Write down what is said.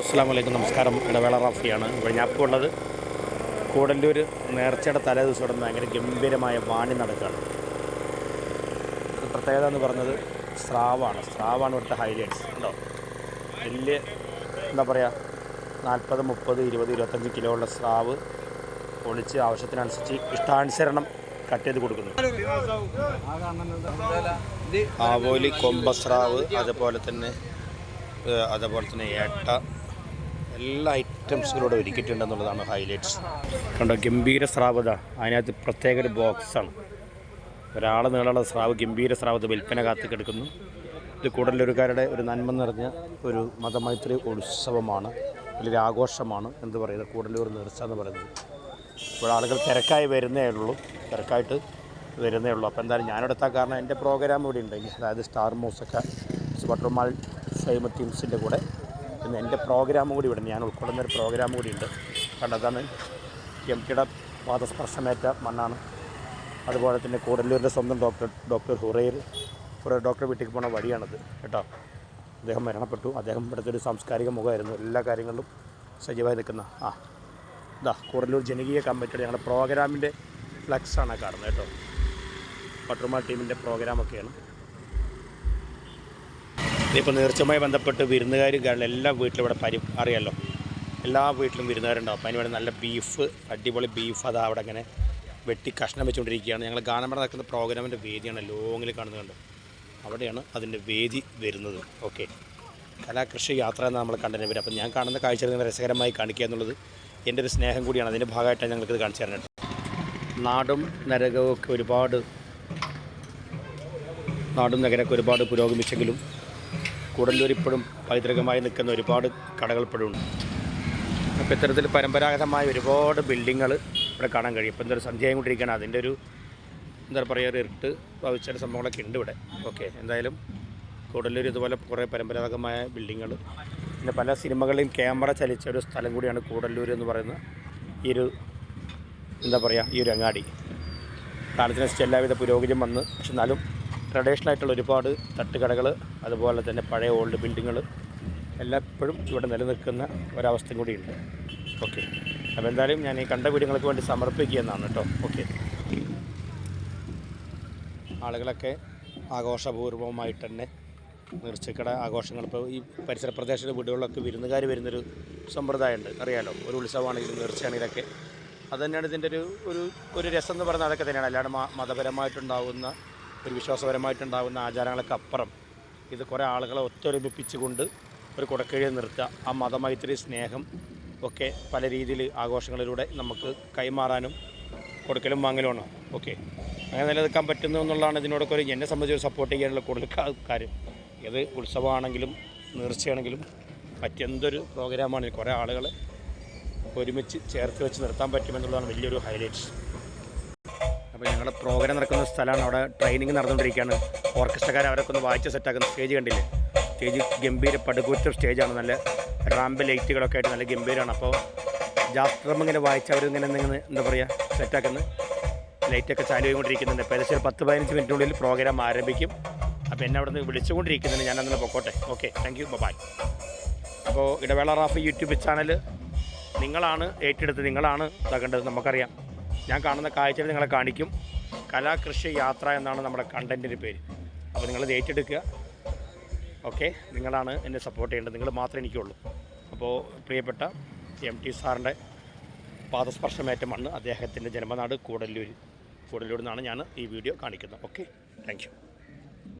അസ്സാം വലൈക്കും നമസ്കാരം. ഇടവേള റാഫിയാണ്. ഇപ്പോൾ ഞാൻ ഇപ്പോൾ ഉള്ളത് കൂടല്ലൂർ നേർച്ചയുടെ തലേ ദിവസം ഇവിടെ ഭയങ്കര ഗംഭീരമായ വാണി നടക്കുകയാണ് പ്രത്യേകത എന്ന് പറഞ്ഞത് സ്രാവാണ്. സ്രാവാണ് ഇവിടുത്തെ ഹൈലൈറ്റ്സ് ഉണ്ടോ വലിയ എന്താ പറയുക നാൽപ്പത് മുപ്പത് ഇരുപത് ഇരുപത്തഞ്ച് കിലോ ഉള്ള സ്രാവ് പൊളിച്ച് ആവശ്യത്തിനനുസരിച്ച് ഇഷ്ടാനുസരണം കട്ട് ചെയ്ത് കൊടുക്കുന്നു. ആവോലി കൊമ്പസ്രാവ് അതുപോലെ തന്നെ അതുപോലെ തന്നെ ഏട്ട എല്ലാ ഐറ്റംസുകളോടെ ഒരുക്കിയിട്ടുണ്ടെന്നുള്ളതാണ് ഹൈലൈറ്റ്സ്. കണ്ടോ ഗംഭീര സ്രാവത അതിനകത്ത് പ്രത്യേക ഒരു ബോക്സാണ്. ഒരാൾ നീളമുള്ള സ്രാവ് ഗംഭീര സ്രാവത വിൽപ്പന കാത്തി കിടക്കുന്നു ഇത് കൂടുതലൊരുക്കാരുടെ ഒരു നന്മ നിറഞ്ഞ ഒരു മതമൈത്രി ഉത്സവമാണ്. വലിയൊരു ആഘോഷമാണ് എന്ത് പറയുന്നത് കൂടലൂർ നേർച്ച എന്ന് പറയുന്നത്. ഇപ്പോൾ ആളുകൾ തിരക്കായി വരുന്നേ ഉള്ളൂ. തിരക്കായിട്ട് വരുന്നേ ഉള്ളൂ. അപ്പോൾ എന്തായാലും ഞാനെടുത്താൽ കാരണം എന്റെ പ്രോഗ്രാം ഇവിടെ ഉണ്ട്. അതായത് സ്റ്റാർ മൂസൊക്കെ ബട്ടർമാൾ ഫൈമ ടീംസിന്റെ കൂടെ ഇന്ന് എന്റെ പ്രോഗ്രാമും കൂടി ഇവിടെ. ഞാൻ ഉൾക്കൊള്ളുന്ന ഒരു പ്രോഗ്രാം കൂടിയുണ്ട് കണ്ടതാണ് എം ടിയുടെ പാദസ്പർശമേറ്റ മണ്ണാണ്. അതുപോലെ തന്നെ കൂടല്ലൂരിന്റെ സ്വന്തം doctor doctor Hurair. Hurair doctor വീട്ടിലേക്ക് പോണ വഴിയാണത് കേട്ടോ. അദ്ദേഹം മരണപ്പെട്ടു. അദ്ദേഹം ഇവിടുത്തെ ഒരു സാംസ്കാരിക മുഖമായിരുന്നു. എല്ലാ കാര്യങ്ങളിലും സജീവമായി നിൽക്കുന്ന ആ. ഇതാ കൂടല്ലൂർ ജനകീയ കമ്മിറ്റിയുടെ ഞങ്ങളുടെ പ്രോഗ്രാമിന്റെ ഫ്ലക്സാണ് കാണുന്നത് കേട്ടോ. പട്ടുമാ ടീമിന്റെ പ്രോഗ്രാമൊക്കെയാണ് ഇതിപ്പോൾ നേർച്ചയുമായി ബന്ധപ്പെട്ട് വിരുന്നുകാർ എല്ലാ വീട്ടിലും ഇവിടെ പരി അറിയാമല്ലോ എല്ലാ വീട്ടിലും വിരുന്നുകാരുണ്ടാവും. അപ്പോൾ അതിന് നല്ല ബീഫ് അടിപൊളി ബീഫ് അതാ അവിടെ അങ്ങനെ വെട്ടി കഷ്ണം വെച്ചുകൊണ്ടിരിക്കുകയാണ് ഞങ്ങൾ ഗാനമേള നടക്കുന്ന പ്രോഗ്രാമിന്റെ വേദിയാണ്. ലോങ്ങിൽ കാണുന്നുണ്ട് അവിടെയാണ് അതിന്റെ വേദി വരുന്നത്. ഓക്കെ കലാകൃഷി യാത്ര എന്ന് നമ്മൾ കണ്ടതിന് വരും അപ്പം ഞാൻ കാണുന്ന കാഴ്ചകൾ നിങ്ങൾ രസകരമായി കാണിക്കുക എന്നുള്ളത് എന്റെ ഒരു സ്നേഹം കൂടിയാണ്. അതിന്റെ ഭാഗമായിട്ടാണ് ഞങ്ങൾക്കിത് കാണിച്ചു തരുന്നത്. നാടും നരകവും ഒക്കെ ഒരുപാട് നാടും നഗരമൊക്കെ ഒരുപാട് പുരോഗമിച്ചെങ്കിലും കൂടല്ലൂർ ഇപ്പോഴും പൈതൃകമായി നിൽക്കുന്ന ഒരുപാട് കടകൾ ഇപ്പോഴും ഉണ്ട് അപ്പോൾ ഇത്തരത്തിൽ പരമ്പരാഗതമായ ഒരുപാട് ബിൽഡിങ്ങൾ ഇവിടെ കാണാൻ കഴിയും. ഇപ്പോൾ എന്തൊരു സന്ധ്യയും കൊണ്ടിരിക്കുകയാണ്. അതിന്റെ ഒരു എന്താ പറയുക ഒരു ഇരുട്ട് ഭവിച്ച സംഭവങ്ങളൊക്കെ ഉണ്ട് ഇവിടെ. ഓക്കെ എന്തായാലും കൂടല്ലൂർ ഇതുപോലെ കുറേ പരമ്പരാഗതമായ ബിൽഡിങ്ങൾ പിന്നെ പല സിനിമകളിലും ക്യാമറ ചലിച്ച ഒരു സ്ഥലം കൂടിയാണ് കൂടല്ലൂർ എന്ന് പറയുന്ന ഈ ഒരു എന്താ പറയുക ഈ ഒരു അങ്ങാടി. കാലത്തിന് എല്ലാവിധ പുരോഗതിയും വന്ന്. പക്ഷെ എന്നാലും ട്രഡീഷണൽ ആയിട്ടുള്ള ഒരുപാട് തട്ടുകടകൾ അതുപോലെ തന്നെ പഴയ ഓൾഡ് ബിൽഡിങ്ങുകൾ എല്ലാം ഇപ്പോഴും ഇവിടെ നിലനിൽക്കുന്ന ഒരവസ്ഥയും കൂടിയുണ്ട്. ഓക്കെ. അപ്പോൾ എന്തായാലും ഞാൻ ഈ കണ്ട വീടുകൾക്ക് വേണ്ടി സമർപ്പിക്കുകയെന്നാണ് കേട്ടോ. ഓക്കെ. ആളുകളൊക്കെ ആഘോഷപൂർവമായിട്ട് തന്നെ നിർച്ചക്കട ആഘോഷങ്ങൾ ഇപ്പോൾ ഈ പരിസര പ്രദേശത്തെ വീടുകളിലൊക്കെ വിരുന്നുകാർ വരുന്നൊരു സമ്പ്രദായമുണ്ട്. അറിയാലോ ഒരു ഉത്സവമാണെങ്കിലും നിർച്ചയാണെങ്കിലൊക്കെ അത് തന്നെയാണ് ഇതിന്റെ ഒരു ഒരു ഒരു രസം എന്ന് പറയുന്നത് അതൊക്കെ തന്നെയാണ്. അല്ലാണ്ട് മതപരമായിട്ടുണ്ടാകുന്ന ഒരു വിശ്വാസപരമായിട്ടുണ്ടാകുന്ന ആചാരങ്ങളൊക്കെ അപ്പുറം. ഇത് കുറേ ആളുകളെ ഒത്തൊരുമിപ്പിച്ചുകൊണ്ട് ഒരു കുടക്കീഴിൽ നിർത്തുക. ആ മതമൈത്രി സ്നേഹം ഒക്കെ പല രീതിയിൽ ആഘോഷങ്ങളിലൂടെ നമുക്ക് കൈമാറാനും കൊടുക്കലും വാങ്ങലുമാണ്. ഓക്കെ. അങ്ങനെ നിലനിൽക്കാൻ പറ്റുന്നു എന്നുള്ളതാണ് ഇതിനോടൊക്കെ ഒരു എന്നെ സംബന്ധിച്ച് സപ്പോർട്ട് ചെയ്യാനുള്ള കൂടുതൽ കാര്യം. ഏത് ഉത്സവമാണെങ്കിലും നേർച്ചയാണെങ്കിലും മറ്റെന്തൊരു പ്രോഗ്രാമാണെങ്കിലും കുറേ ആളുകളെ ഒരുമിച്ച് ചേർത്ത് വെച്ച് നിർത്താൻ പറ്റുമെന്നുള്ളതാണ് വലിയൊരു ഹൈലൈറ്റ്സ് അപ്പോൾ ഞങ്ങളുടെ പ്രോഗ്രാം നടക്കുന്ന സ്ഥലമാണ്. അവിടെ ട്രെയിനിങ് നടന്നുകൊണ്ടിരിക്കുകയാണ്. ഓർക്കസ്ട്രക്കാർ അവരൊക്കെ ഒന്ന് വായിച്ച് സെറ്റാക്കുന്ന സ്റ്റേജ് കണ്ടില്ലേ? സ്റ്റേജ് ഗംഭീര പടുകൂറ്റ സ്റ്റേജാണ് നല്ല റാമ്പ് ലൈറ്റുകളൊക്കെ ആയിട്ട് നല്ല ഗംഭീരമാണ് അപ്പോൾ ജാസ്ത്രം ഇങ്ങനെ വായിച്ച് അവരിങ്ങനെ ഇങ്ങനെ എന്താ പറയുക സെറ്റാക്കുന്ന ലൈറ്റൊക്കെ ചാലു ചെയ്തുകൊണ്ടിരിക്കുന്നുണ്ട്. അപ്പോൾ ഏകദേശം ഒരു പത്ത് പതിനഞ്ച് മിനിറ്റിനുള്ളിൽ പ്രോഗ്രാം ആരംഭിക്കും. അപ്പോൾ എന്നെ അവിടെ നിന്ന് വിളിച്ചുകൊണ്ടിരിക്കുന്നുണ്ട്. ഞാൻ അന്നേരം പൊക്കോട്ടെ. ഓക്കെ താങ്ക് യു ബൈ അപ്പോൾ ഇടവേള റാഫ് യൂട്യൂബ് ചാനൽ നിങ്ങളാണ് ഏറ്റെടുത്ത് നിങ്ങളാണ് ഇതാക്കേണ്ടത്. നമുക്കറിയാം. ഞാൻ കാണുന്ന കാഴ്ചകൾ നിങ്ങളെ കാണിക്കും. കലാകൃഷി യാത്ര എന്നാണ് നമ്മുടെ കണ്ടന്റിന്റെ പേര്. അപ്പോൾ നിങ്ങളത് ഏറ്റെടുക്കുക. ഓക്കെ നിങ്ങളാണ് എന്നെ സപ്പോർട്ട് ചെയ്യേണ്ടത്. നിങ്ങൾ മാത്രമേ എനിക്കുള്ളൂ. അപ്പോൾ പ്രിയപ്പെട്ട എം ടി സാറിന്റെ പാദസ്പർശമേറ്റ മണ്ണ് അദ്ദേഹത്തിന്റെ ജന്മനാട് കൂടല്ലൂർ കൂടല്ലൂരിൽ നിന്നാണ് ഞാൻ ഈ വീഡിയോ കാണിക്കുന്നത്. Okay thank